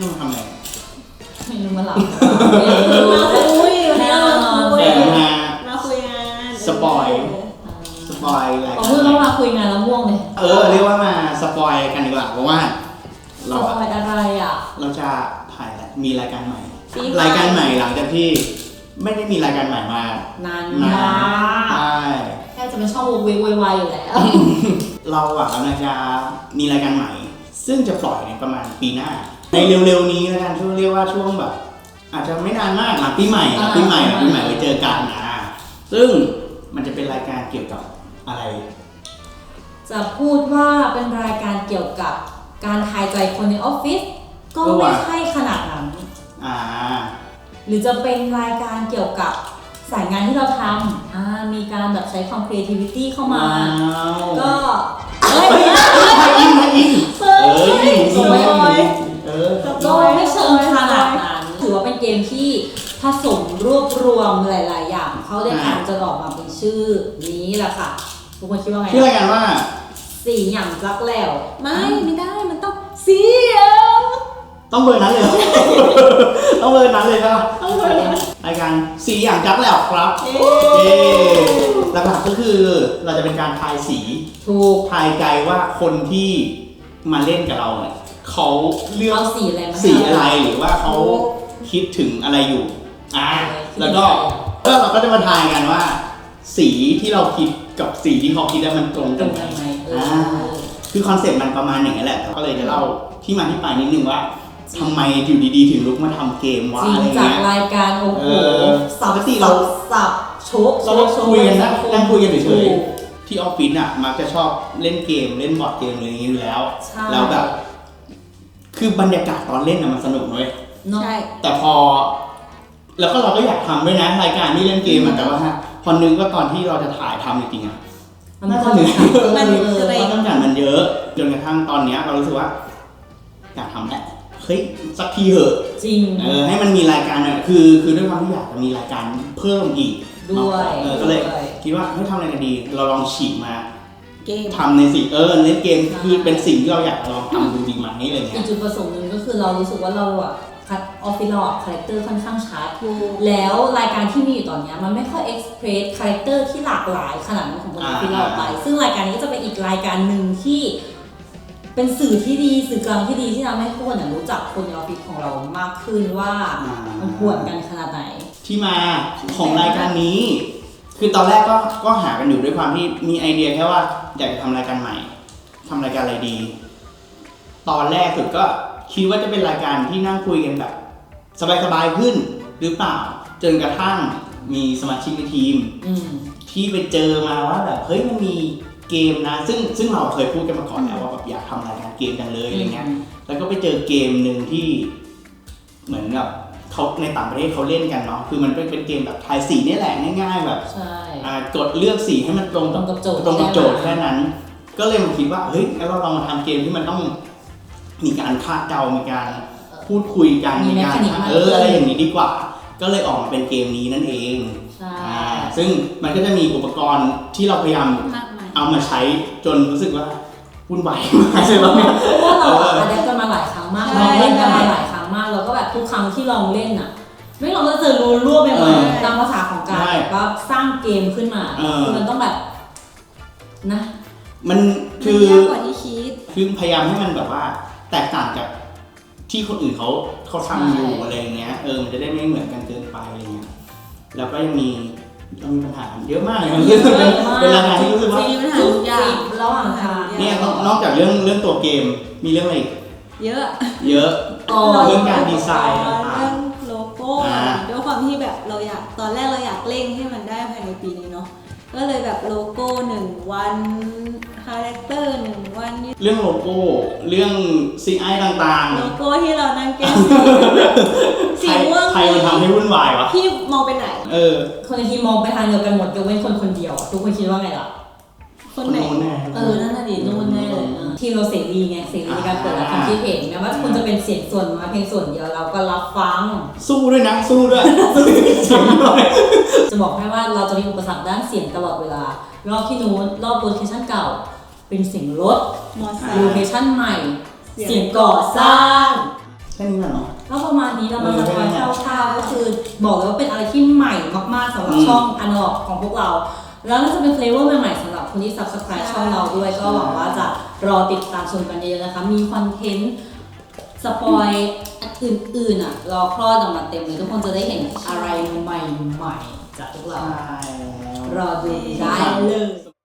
นุ่งทำอะไรไม่รู้มาหลับมาคุยวันนี้เรามาคุยแต่มามาคุยงานสปอยสปอยรายอ๋อการเพิ่งต้องมาคุยงานแล้วม่วงเลยเออเรียกว่ามาสปอยกันดีกว่าเพราะว่า เราสอะปอยอะไรอะ เราจะถ่ายแล้วมีรายการใหม่ปีรายการใหม่หลังจากที่ไม่ได้มีรายการใหม่มานานนามานกใช่แค่จะเป็นช่องวงเวยวายอยู่แล้วเราอะเราจะมีรายการใหม่ ซึ่งจะปล่อยในประมาณปีหน้า ในเร็วๆนี้แล้วกันช่วงเรียกว่าช่วงแบบ อาจจะไม่นานมากหลังปีใหม่หลังปีใหม่หลังปีใหม่ไว้เจอกันนะซึ่งมันจะเป็นรายการเกี่ยวกับอะไร จะพูดว่าเป็นรายการเกี่ยวกับการทายใจคนในออฟฟิศก็เออไม่ว่ะใช่ขนาดนั้นอ่าหรือจะเป็นรายการเกี่ยวกับสายงานที่เราทำอ่ามีการแบบใช้ความ creativity เข้ามา ก็เฮ้ย ไทยอินไทยอินเฮ้ยเอ้ยสวย เลยเออก็ไม่เชิงขนาดนั้นถือว่าเป็นเกมที่ผสมรวบรวมหลาย ๆ อย่าง เข้าด้วยกันจนออกมาเป็นชื่อนี้แหละค่ะทุกคนคิดว่าไงชื่อรายการว่าสี่อย่างรักแล้ว ไม่ไม่ได้มันต้องเสียงต้องเบอร์นั้นเลยเหรอต้องเบอร์นั้นเลยครับต้องเสียงรายการสีอย่างจักแล้วครับเย้เย้หลักๆก็คือเราจะเป็นการทายสีถูกทายใจว่าคนที่มาเล่นกับเราเนี่ย เขาเลือกเอาสีอะไรมาสีอะไรหรือว่าเขาคิดถึงอะไรอยู่อ่าเออแล้วก็แล้วเราก็จะมาทายกันว่า สีที่เราคิดกับสีที่เขาคิดแล้วมันตรงตกัรนงไหมกันไหมเออ่าอคือคอนเซ็ปต์มันประมาณอย่างนี้แหละแต่ก็เลยจะเล่าที่มาที่ไปนิดนึงว่าทำไมอยู่ดีๆ ถึงลุกมาทำเกมวะจริอะงไรจากเงี้ยรายการโอ้โหเออสับปกติเรา สับโชกเราก็โชคุยกันนะโชนั่งคุยกันเฉยถูกๆที่ออฟฟิศอะมักจะชอบเล่นเกมเล่นบอร์ดเกมอะไรอย่างนี้อยู่แล้ว ใช่ แล้วแบบ คือบรรยากาศตอนเล่นน่ะมันสนุกเว้ยเนาะ ใช่ แต่พอ แล้วก็เราก็อยากทำด้วยนะรายการที่เล่นเกมอะแต่ว่าพอนึกว่าตอนที่เราจะถ่ายทำจริงๆอะ มันน่าก็จะเหนื่อยมันเอเกอรเพงราะต้องการมันเยอะจนกระทั่งตอนเนี้ยเรารู้สึกว่าอยากทำแหละเฮ้ยสักทีเหอะจริง เออให้มันมีรายการอะคือ คือด้วยความที่อยากจะมีรายการเพิ่มอีกด้วยเออก็เลยด้วย คิดว่าให้ยทำอะไรกันดี เราลองฉีกมา เกมทำในสิ่งเออเล่นเกมใช่คือเป็นสิ่งที่เราอยากลองทำดูดีไหมอะไรอีเงี้กยจุดประสงค์หนึ่งก็คือเรารู้สึกว่าเราอะคัดออฟฟิศเราอะคาแรคเตอร์ค่อนข้างชัดถูกแล้วรายการที่มีอยู่ตอนเนี้ยมันไม่ค่อยเอ็กซ์เพรสคาแรคเตอร์ที่หลากหลายขนาดนั้นของบนออฟฟิศเราไป ซึ่งรายการนี้ก็จะเป็นอีกรายการหนึ่งที่เป็นสื่อที่ดีสื่อกลางที่ดีที่ทำให้ทุกคนอะรู้จักคนในออฟฟิศของเรามากขึ้นว่าอ่ามันป่วนกันขนาดไหน ที่มาของรายการนี้ คือตอนแรกก็ก็หากันอยู่ด้วยความที่มีไอเดียแค่ว่าอยากจะทำรายการใหม่ทำรายการอะไรดี ตอนแรกสุดก็คิดว่าจะเป็นรายการที่นั่งคุยกันแบบสบายๆขึ้นหรือเปล่าจนกระทั่งมีสมาชิกในทีมอืม ที่ไปเจอมาว่าแบบเฮ้ยมันมีเกมนะ ซึ่งซึ่งเราเคยพูดกันมาก่อนแล้วว่าแบบอยากทำรายการเกมกันเลยอะไรเงี้ย แล้วก็ไปเจอเกมหนึ่งที่เหมือนกับ เขาในต่างประเทศเขาเล่นกันเนาะคือมันเป็นเป็นเกมแบบทายสีนี่แหละง่ายๆแบบใช่อ่ากดเลือกสีให้มันตรงกับตรงกับโจทย์ตรงกับโจทย์ได้แค่นั้น ก็เลยมาคิดว่าเฮ้ยงั้นเราลองมาทำเกมที่มันต้องมีการคาดเดามีการพูดคุยกันมีการ mechanic มากเอออะไรอย่างนี้ดีกว่า ก็เลยออกมาเป็นเกมนี้นั่นเองใช่อ่าซึ่งมันก็จะมีอุปกรณ์ที่เราพยายามมากมายเอามาใช้จนรู้สึกว่าวุ่นวายมากเลยตอนเนี้ยเพราะว่าเราอะอะแดปกันมาหลายครั้งมากใช่เราเล่นกันมาหลายครั้งมาก แล้วก็แบบทุกครั้งที่ลองเล่นอะไม่ลองก็เจอรูรั่วไปหมดเออตามภาษาของการใช่แบบว่าสร้างเกมขึ้นมาเออ คือมันต้องแบบนะมันคือมันยากกว่าที่คิด คือพยายามให้มันแบบว่า แตกต่างจากที่คนอื่นเขาเขาทำอยู่ใช่ อะไรอย่างเงี้ยเออมันจะได้ไม่เหมือนกันเกินไปอะไรเงี้ยแล้วก็ยังมียังมีปัญหาเยอะมากเลยมันเป็นเป็นรายการที่รู้สึกว่าจริงปัญหาทุกอย่างระหว่างทาง เนี่ยนอกนอกจากเรื่องเรื่องตัวเกมมีเรื่องอะไรอีก เยอะเยอะอ๋อเรื่องการดีไซน์เรื่ต่างองโลโก้อ่า ด้วยความที่แบบเราอยากตอนแรกเราอยากเร่งให้มันได้ภายในปีนี้เนาะก็เลยแบบโลโก้หนึ่งวันคาแรคเตอร์หนึ่งวันนี่เรื่องโลโก้ เรื่องซีไอต่างโลโก้ที่เรานั่งแก้ๆสีใครม่วงใครมันทำให้วุ่นวายวะ พี่มองไปไหน เออ คนในทีมมองไปทางเดียวกันหมดยกเว้นคนคนเดียวอะทุกคนคิดว่าไงล่ะ คนไหนโน้นแน่ ทีมเราเสรีไงเสรีในการเปิดรับความคิดเห็นแม้ว่าคุณจะเป็นเสียงส่วนน้อยเพียงส่วนเดียวเราก็รับฟัง สู้ด้วยนะ สู้ด้วยเสียงหน่อยจะบอกให้ว่าเราจะมีอุปสรรคด้านเสียงตลอดเวลา รอบที่นู้นรอบโลเคชั่นเก่า เป็นเสียงรถมอไซโลค์เคชั่นใหม่เสียงเสียงก่อสร้างแค่นี้แหละเนาะนี้เรามาสปอยคร่าวๆก็คือบอกเลยว่าเป็นอะไรที่ใหม่มากๆสำหรับช่องอันล็อกของพวกเรา แล้วน่าจะเป็นเฟลเวอร์ใหม่ๆสำหรับคนที่ subscribe ช่องเราด้วยก็หวังว่าจะ รอติดตามชมกันเยอะๆนะคะ มีคอนเทนต์สปอยอื่นๆอะ รอคลอดออกมาเต็มเลยทุกคนจะได้เห็นอะไรใหม่ๆจากพวกเราใช่แล้วรอดูได้เลย